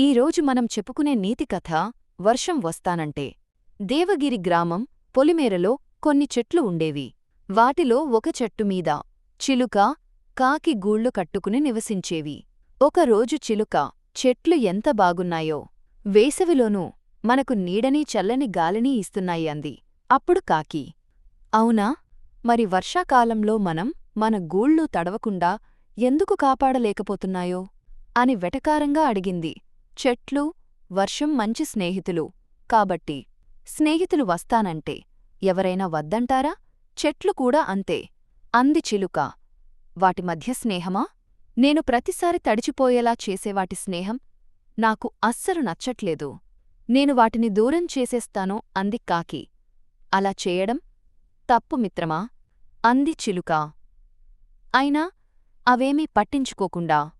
ఈరోజు మనం చెప్పుకునే నీతి కథ వర్షం వస్తానంటే. దేవగిరి గ్రామం పొలిమేరలో కొన్ని చెట్లు ఉండేవి. వాటిలో ఒక చెట్టు మీద చిలుక కాకి గూళ్ళు కట్టుకుని నివసించేవి. ఒకరోజు చిలుక చెట్లు ఎంత బాగున్నాయో వేసవిలోనూ మనకు నీడని చల్లని గాలిని ఇస్తున్నాయి అంది. అప్పుడు కాకి అవునా? మరి వర్షాకాలంలో మనం మన గూళ్ళు తడవకుండా ఎందుకు కాపాడలేకపోతున్నాయో? అని వెటకారంగా అడిగింది. చెట్లు వర్షం మంచి స్నేహితులు. కాబట్టి స్నేహితులు వస్తానంటే ఎవరైనా వద్దంటారా? చెట్లు కూడా అంతే. అంది చిలుక. వాటి మధ్య స్నేహమా? నేను ప్రతిసారి తడిచిపోయేలా చేసేవాటి స్నేహం? నాకు అస్సలు నచ్చట్లేదు. నేను వాటిని దూరం చేసేస్తాను అంది కాకి. అలా చేయడం? తప్పు మిత్రమా? అంది చిలుక. అయినా అవేమీ పట్టించుకోకుండా.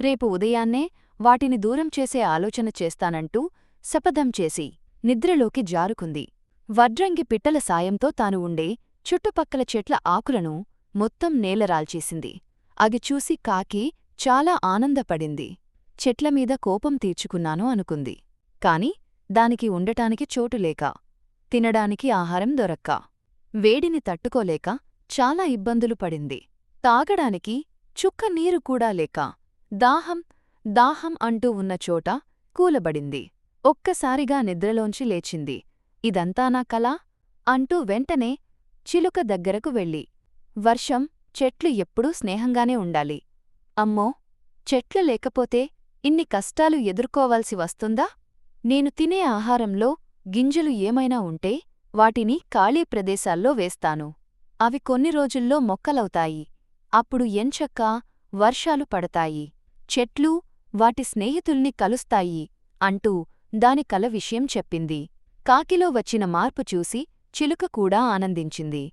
రేపు ఉదయాన్నే వాటిని దూరం చేసే ఆలోచన చేస్తానంటూ శపథం చేసి నిద్రలోకి జారుకుంది. వడ్రంగి పిట్టల సాయంతో తాను ఉండే చుట్టుపక్కల చెట్ల ఆకులను మొత్తం నేలరాల్చేసింది అది చూసి కాకి చాలా ఆనందపడింది. చెట్లమీద కోపం తీర్చుకున్నాను అనుకుంది. కాని దానికి ఉండటానికి చోటులేక తినడానికి ఆహారం దొరక్క వేడిని తట్టుకోలేక చాలా ఇబ్బందులు పడింది. తాగడానికి చుక్క నీరు కూడా లేక దాహం దాహం అంటూ ఉన్న చోట కూలబడింది. ఒక్కసారిగా నిద్రలోంచి లేచింది. ఇదంతా నా కళ అంటూ వెంటనే చిలుక దగ్గరకు వెళ్ళి వర్షం చెట్లు ఎప్పుడూ స్నేహంగానే ఉండాలి. అమ్మో! చెట్లు లేకపోతే ఇన్ని కష్టాలు ఎదుర్కోవాల్సి వస్తుందా? నేను తినే ఆహారంలో గింజలు ఏమైనా ఉంటే వాటిని ఖాళీ ప్రదేశాల్లో వేస్తాను. అవి కొన్ని రోజుల్లో మొక్కలవుతాయి. అప్పుడు ఎంచక్కా వర్షాలు పడతాయి. చెట్లు వాటి స్నేహితుల్ని కలుస్తాయి అంటూ దాని కల విషయం చెప్పింది. కాకిలో వచ్చిన మార్పు చూసి చిలుక కూడా ఆనందించింది.